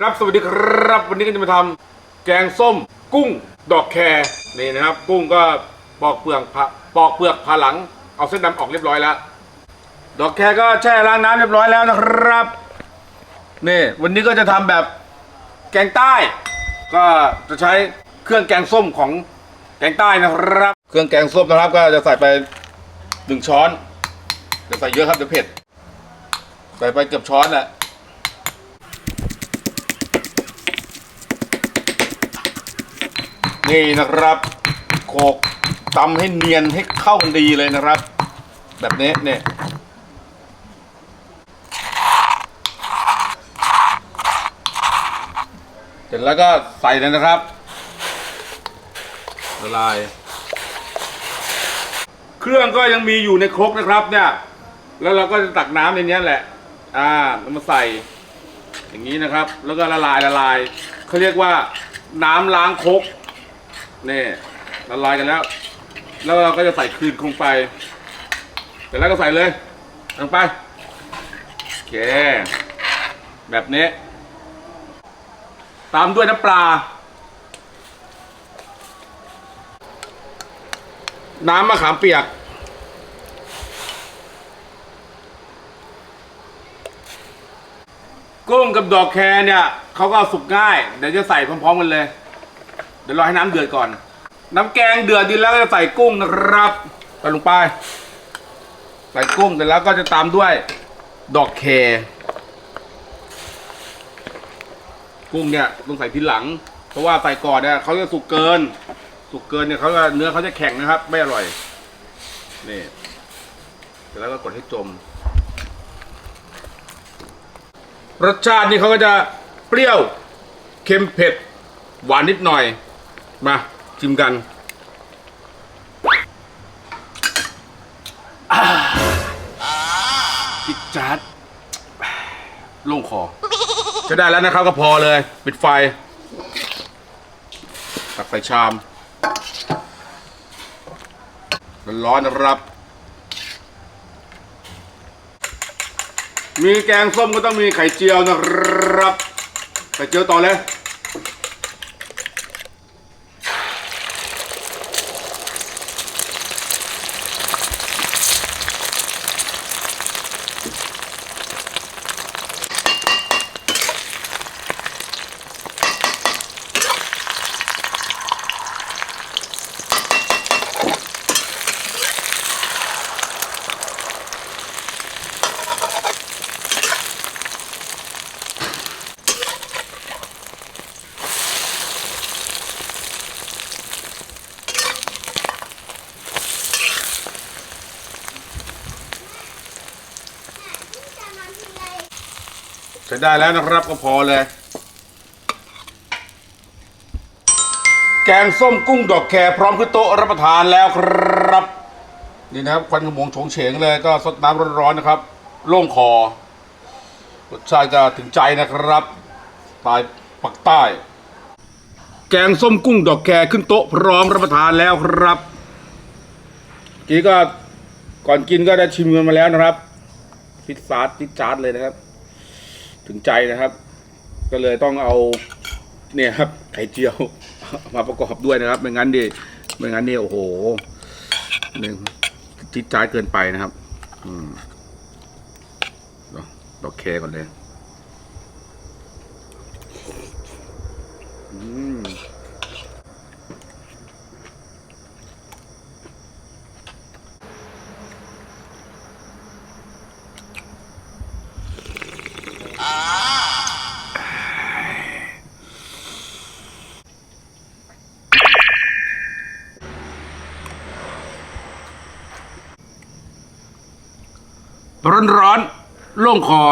ครับสวัสดีครับ วันนี้ก็จะมาทำแกงส้มกุ้งดอกแครนี่นะครับ กุ้งก็ปอกเปลือกผ่าปอกเปลือกผ่าหลัง เอาเส้นดำออกเรียบร้อยแล้ว ดอกแครก็แช่ล้างน้ำเรียบร้อยแล้วนะครับนี่วันนี้ก็จะทำแบบแกงใต้ ก็จะใช้เครื่องแกงส้มของแกงใต้นะครับ เครื่องแกงส้มนะครับ ก็จะใส่ไปหนึ่งช้อนจะใส่เยอะครับเดี๋ยวเผ็ดใส่ไปเกือบช้อนแหละ นี่นะครับโขกตำให้เนียนให้เข้ากันดีเลยนะครับ แบบนี้เนี่ยเสร็จแล้วก็ใส่เลยนะครับละลายเครื่องก็ยังมีอยู่ในครกนะครับ เนี่ย แล้วเราก็จะตักน้ำในนี้แหละ อ่าแล้วมาใส่ อย่างนี้นะครับ แล้วก็ละลายละลายเขาเรียกว่าน้ำล้างครก นี่ละลายกันแล้ว แล้วเราก็จะใส่คืนลงไปเสร็จแล้วก็ใส่เลยลงไปโอเค แบบนี้ ตามด้วยน้ำปลา น้ำมะขามเปียก กุ้งกับดอกแครเนี่ยเขาก็สุกง่าย เดี๋ยวจะใส่พร้อมๆกันเลย เดี๋ยวรอให้น้ำเดือดก่อน น้ำแกงเดือดดีแล้วก็จะใส่กุ้งนะครับใส่ลงไป ใส่กุ้งเสร็จแล้วก็จะตามด้วย ดอกแครกุ้งเนี่ยต้องใส่ทีหลัง เพราะว่าใส่ก่อนเนี่ยเขาจะสุกเกิน สุกเกินเนี่ยเขาจะเนื้อเขาจะแข็งนะครับ ไม่อร่อยนี่เสร็จแล้วก็กดให้จม รสชาตินี่เขาก็จะเปรี้ยว เค็มเผ็ด หวานนิดหน่อย มาชิมกันอ่าจิกจัดโล่งคอจะได้แล้วนะครับก็พอเลย ปิดไฟ ตักใส่ชามร้อนๆนะครับ มีแกงส้มก็ต้องมีไข่เจียวนะครับ ไข่เจียวต่อเลย ช้ได้แล้วนะครับก็พอเลย แกงส้มกุ้งดอกแครพร้อมขึ้นโต๊ะรับประทานแล้วครับ นี่นะครับควันขโมงโฉงเฉงเลยก็สดน้ำร้อนๆนะครับ โล่งคอรสชาติจะถึงใจนะครับตล์ปักใต้ แกงส้มกุ้งดอกแครขึ้นโต๊ะพร้อมรับประทานแล้วครับกี้ก็ก่อนกินก็ได้ชิมกันมาแล้วนะครับพิซซ่าจิดจาร์ดเลยนะครับ ถึงใจนะครับ ก็เลยต้องเอาเนี่ยครับไข่เจียวมาประกอบด้วยนะครับ ไม่งั้นดิไม่งั้นเนี่ยโอ้โหหนึ่งจิตใจเกินไปนะครับ อืมโอเคก่อนเลย อืม ร้อนๆโล่งคอ